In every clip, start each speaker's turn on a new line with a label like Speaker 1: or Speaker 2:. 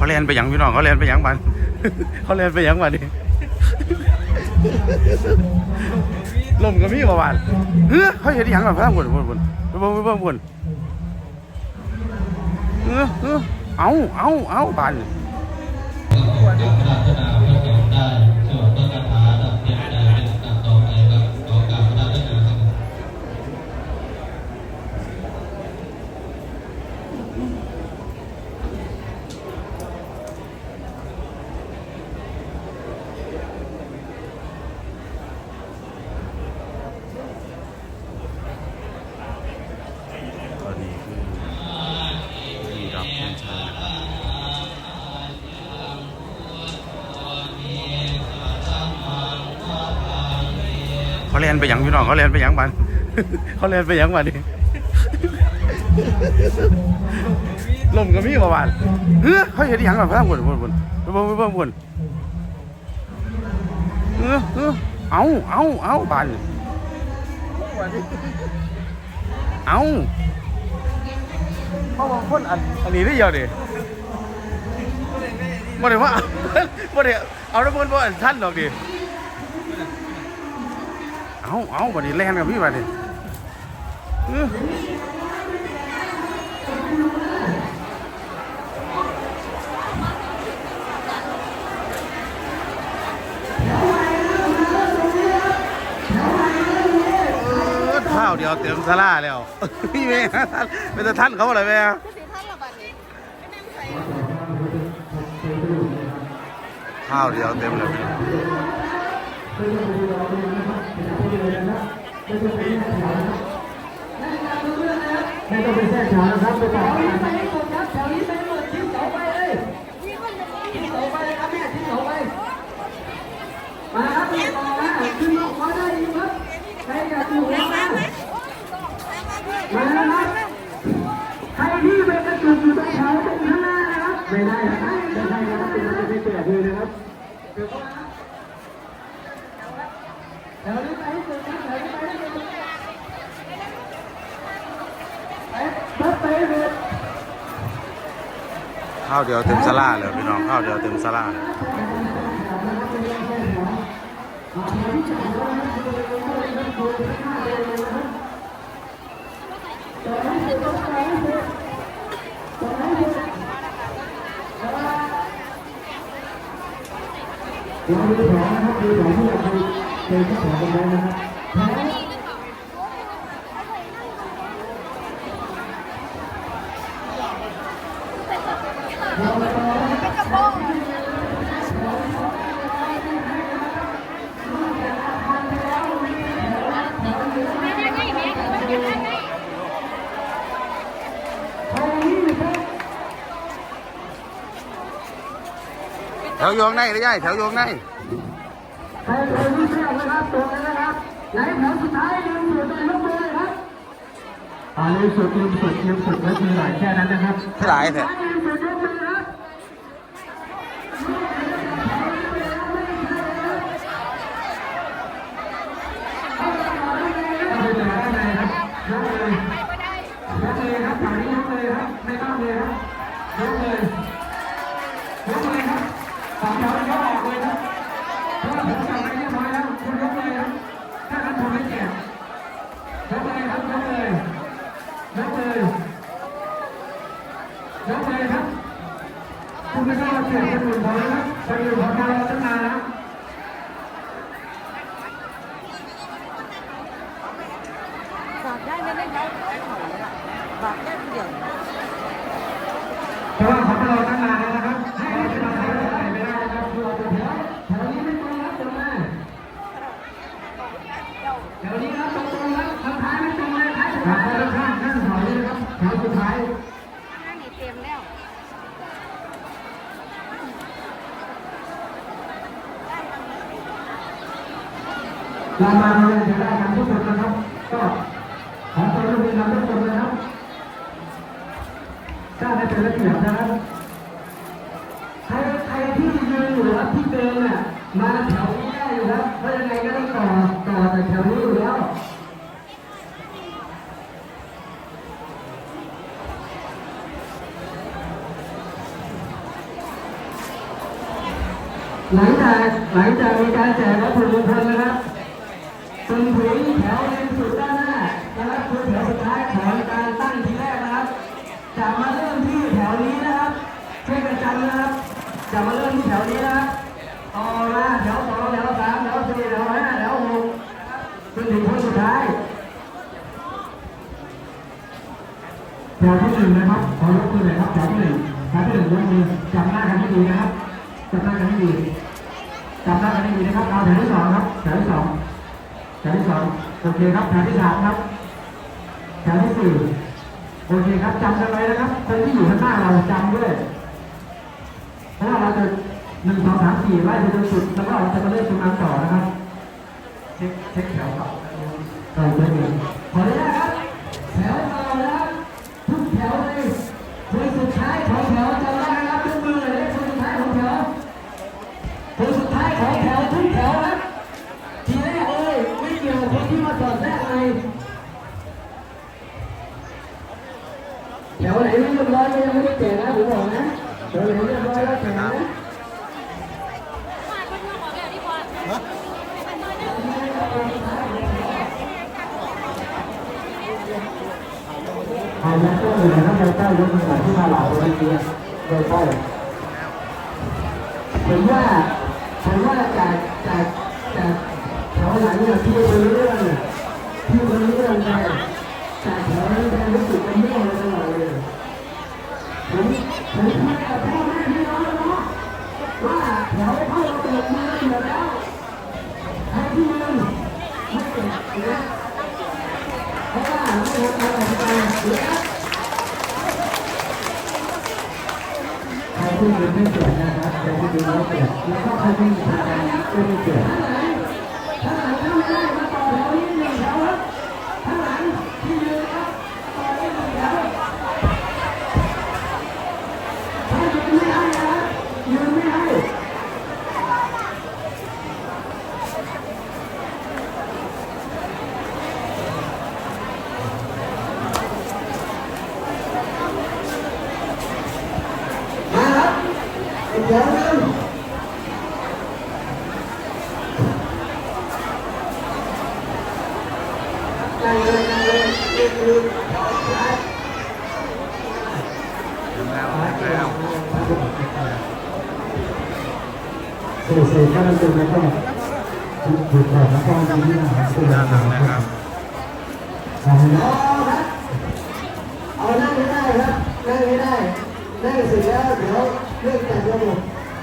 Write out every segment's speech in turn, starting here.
Speaker 1: เขาเรียนไปยังพี่น้องเขาเรียนไปยังบันเขาเรียนไปยังบันดิลมก็มีประมาณเฮ้ยเขาเห็นอีหยังแบบพระบุญบุญบุญบุญบุญบุญเออเออเอาเอาเอาบาน เขาเรียนไปยังพี่น้องเขาเรียนไปยังบันเขาเรียนไปยังบันดิลมก็มีประมาณเฮ้ยเขาเห็นอีหยังแบบพลังบุญบุญบุญบุญบุญบุญบุญเออเออเอาเอาเอาบานเอาเพราบางคนอันอันนี้ได้เยอะดิบ่ได้ว่าบ่ได้เอาแล้เพิ่นบ่ท่านดอกดิ เอาเอาบัดนี้แลนกับพี่บัดนี้เออข้าวเดียวเต็มสลาแล้วพี่แม่เป็นท่านเขาอะไรแม่
Speaker 2: คือสิท่านละ บัดนี้ไม่นั่งใส่
Speaker 1: ข้าวเดียวเต็มเลยพี่
Speaker 3: ไม่ต้องไปแทรกแถวนะครับไปต่อไปไปให้หมดครับแถวนี้ไปหมดทิ้งเสาไปเลยทิ้งเสาไปเลยครับแม่ทิ้งเสาไปมาครับต่อนะขึ้นนอกมาได้ดีครับใครอยากอยู่หัวมามาแล้วครับใครที่เป็นกระจุกอยู่ตรงแถวตรงข้างหน้านะครับไม่ได้นะครับไม่ได้นะครับเป็นมันจะไม่เปิดเลยนะครับเดี๋ยวก่ อนนะครับแถวนี้ไปให้สุดครับแถวนี้ไปให้สุดครับไปเลย
Speaker 1: ข้าวเดียวเต็มสลาเลยพี่น้องข้าวเดียวเต็มสลาเลย
Speaker 3: เราดูแผนนะครับดูแผนที่เราเคย เคยที่แผนกันไว้นะครับแผน
Speaker 1: แถวโยงในได้ย่ายแถวโยงใน
Speaker 3: ใครเคยที่แทรกนะครับตรงนั้นนะครับไหนแผนสุดท้ายลืมสุดเลยยกมือเลยครับอ่าลืมสุดลืมสุดลืมสุดก็คือหลายแค่นั้นนะครับ
Speaker 1: ที่หลายแท้
Speaker 3: ลืมสุดยกมือครับไม่เป็นไรไม่เป็นไรครับยกเลยยกเลยครับฝั่งนี้ยกเลยครับไม่ต้องเลยครับยกเลยยกเลยครับฝั่งเรายกออกเลยครับ เพราะว่าผมสั่งไปเรียบร้อยแล้วคุณยกเลยครับถ้างั้นผมไม่แจก ยกเลยครับยกเลยยกเลยยกเลยครับ คุณไม่ต้องมาแจกคนอื่นเขานะครับคนอื่นเขาทำเราตั้งนานแล้ว
Speaker 2: ฝากได้ไม่ได้ได้ฝากได้เดียว
Speaker 3: เพราะว่าเขารอตั้งนานแล้วนะครับให้เราจะมาใช้ก็ใส่ไม่ได้นะครับคือเราจะแถวแถวนี้ไม่ตรงครับตรงมาแถวนี้ครับตรงตรงครับทางท้ายไม่ตรงเลยท้ายสุดท้ายข้างข้างถอยเลยนะครับแถวสุดท้าย
Speaker 2: หน้านี่เต็มแล้ว
Speaker 3: เรามาเราจะได้กันทุกคนนะครับ ก็ขอความร่วมมือกันทุกคนนะครับถ้าได้เป็นระเบียบนะครับใครใครที่ยืนอยู่ครับที่เดินน่ะมาแถวนี้ได้อยู่ครับเพราะยังไงก็ต้องต่อต่อแต่แถวนี้อยู่แล้วหลังจากหลังจากมีการแจกวัตถุมงคลนะครับ จนถึงแถวเลนสุดด้านหน้านะครับคือแถวสุดท้ายของการตั้งทีแรกนะครับ จะมาเริ่มที่แถวนี้นะครับช่วยกันจำนะครับ จะมาเริ่มที่แถวนี้นะครับต่อมาแถวสองแถวสามแถวสี่แถวห้าแถวหกจนถึงคนสุดท้ายแถวที่หนึ่งนะครับขอยกมือหน่อยครับแถวที่หนึ่งแถวที่หนึ่งยกมือจำหน้ากันให้ดีนะครับจำหน้ากันให้ดีจำหน้ากันให้ดีนะครับเอาแถวที่สองครับแถวที่สอง แถวที่สองโอเคครับแถวที่สามครับแถวที่สี่โอเคครับจำกันไว้นะครับ คนที่อยู่ข้างหน้าเราจำด้วย เพราะว่าเราจะหนึ่งสองสามสี่ไล่ไปจนสุด แล้วก็เราจะมาเล่นตรงนั้นต่อนะครับ เช็คเช็คแถวครับเออไม่มีขออนุญาตครับ แถวเรานะครับทุกแถวเลยคนสุดท้ายของแถวจำได้นะครับยกมือเลยนะคนสุดท้ายของแถวคนสุดท้ายของแถวทุกแถวนะทีแรกเลยไม่เกี่ยวกับคนที่มาสอดแทรกเลยแถวไหนไม่เรียบร้อยก็ยังไม่ได้แจกนะผมบอก นะแถวไหนเรียบร้อยแล้วแจกายนะครับภายใต้ยกมือที่มาหลอกไว้เมื่อกี้โดยใต้ผมว่าผมว่าจากจากจากแถวหลังเนี่ยที่คนเรื่อ ที่ยืนไม่เกิดนะครับใครที่ยืนไม่เกิดแล้วก็ใครที่มีทางก็ไม่เกิดถ้าหลังถ้าไม่ได้มาต่อแถวนี้หนึ่งแถวครับถ้าหลังที่ยืนครับต่อได้หนึ่งแถวถ้ายืนไม่ให้นะครับยืนไม่ให้ มาครับ อีกแถวหนึงนั่งเลยนั่งเลยนยืนแถวสุดท้าย
Speaker 1: ถึงแล้วถึงแล้ว
Speaker 3: สื่อสื่อก็มันเป็นแล้วก็ไดก่อนแล้วก็ยิ้มหนาสื่อ
Speaker 1: ด้านหลังนะครับ
Speaker 3: เอาครับเอานั่งไม่ได้ครับนั่งไม่ได้นั่งเสร็จแล้วเดี๋ยว เรื่องจัดระบบ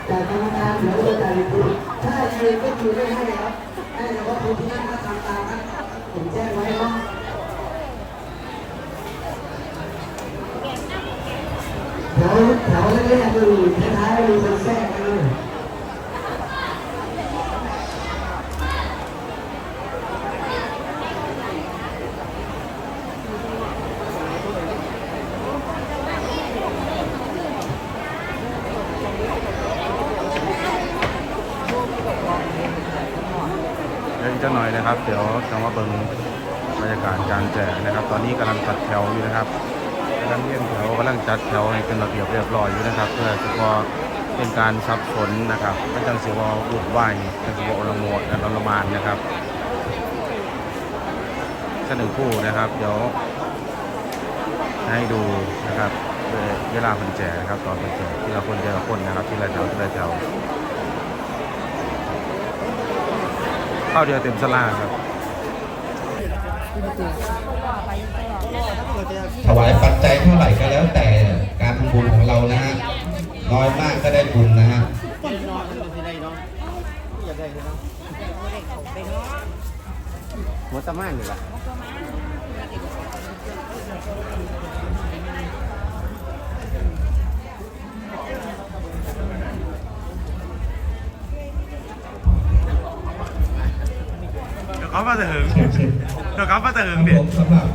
Speaker 3: จากกรรมการเดี๋ยวจะจ่ากคุณถ้ายืนก็คือไม่ให้ครับให้แต่ว่าคนที่นั่งก็ทำตามนะผมแจ้งไว้เนาะแถวแถวแรกๆก็มีท้ายๆมีคนแทรกกันเลย
Speaker 1: อีกจะหน่อยนะครับ เดี๋ยวจะมาเบิ่งบรรยากาศการแจกนะครับ ตอนนี้กำลังจัดแถวอยู่นะครับกำลังเรียงแถวกำลังจัดแถวให้เป็นระเบียบเรียบร้อยอยู่นะครับ เพื่อจะพอเป็นการซับสนนะครับไม่จังเสิว่าวุ่นวายจังสิว่าอลโมดกันอลมานนะครับสักหนึ่งคู่นะครับ เดี๋ยวให้ดูนะครับเวลาเพิ่นแจกนะครับตอนเพิ่นแจกที่ละคนทีละคนนะครับที่ละแถวที่ละแถว ข้าวเดียวเต็มสลาครับ
Speaker 4: ถวายปัจจัยเท่าไหร่ก็แล้วแต่การทำบุญของเรานะฮะน้อยมากก็ได้บุญนะฮะ
Speaker 1: หัวตะม่านนี่แหละ ยวเขามาจะหึงเดี๋ยวเขามาจะหึงดิ
Speaker 4: ผมสำหรับ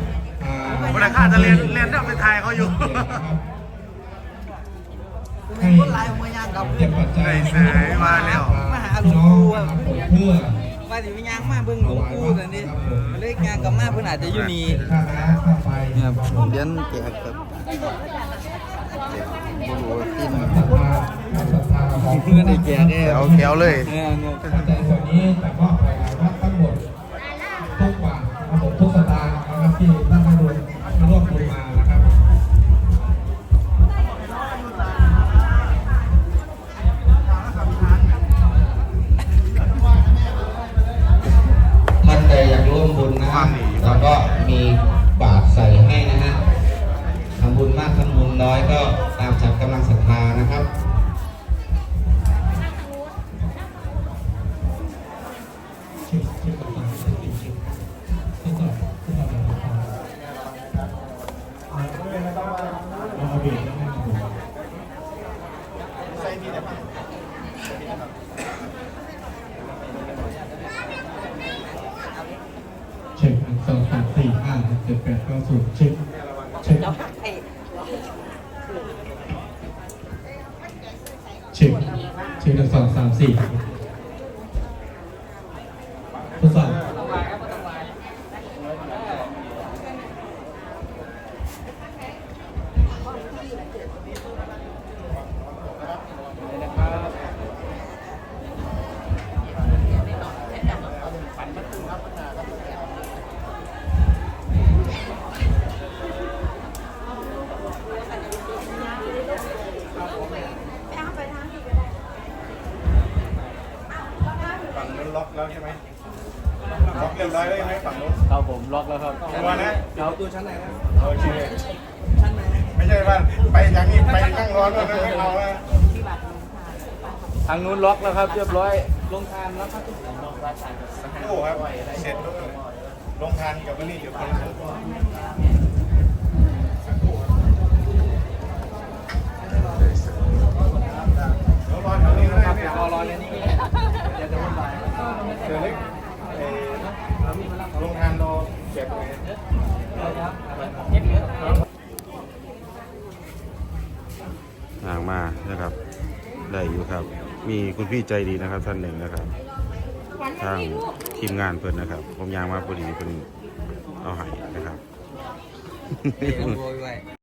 Speaker 4: อ่า
Speaker 1: วันไหนข้าจะเรียนเรียนเรื่องเป็นไทยเขาอยู่
Speaker 4: ให้เก็บปัจจัย
Speaker 1: เสยมาแล้ว
Speaker 4: มาหาหลวงปู่ครับผมเพื่อ
Speaker 5: ว่าสิไปย่างมาเบิ่งหลวงปู่นั่นนี่เลยงานกับมาเพิ่นอาจจะอยู่นี่
Speaker 4: ค่าน้ำค่าไฟ
Speaker 5: เนี่ยครับเรียนแจกครับบ่รู้ว่ากิน
Speaker 4: ศรัทธาศรัทธาขอ
Speaker 5: เพื่อนในแก่แน่
Speaker 1: เอาแก้วเลย
Speaker 5: เออเนอะ
Speaker 4: แต่ส่วนนี้แต่มอบไป จ็ด
Speaker 6: แปดเก้าศูนย์เช็คเช็คเช็คเช็คหนึ่งสองสามสี่ อ
Speaker 1: ย่างนี้ไปนั่งร้อนแล้วไม่เอาอะ
Speaker 5: ทางนู้นล็อกแล้วครับ เรียบร้อยลงทานแล้วครับลงทานกับสหาย
Speaker 1: โอ้ครับเสร็จแล้วลงทานกับวันนี้เดี๋ยวคนละเดี๋ยวรอแถวนี้ก็ได้เนี่ย
Speaker 5: รอรอเลยนี่เดี๋ยวจะวุ่นวาย
Speaker 1: เดี๋ยวเล็ก มีคุณพี่ใจดีนะครับ ท่านหนึ่งนะครับ ทางทีมงานเพิ่นนะครับ ผมยางมาพอดีเพิ่นเอาให้นะครับ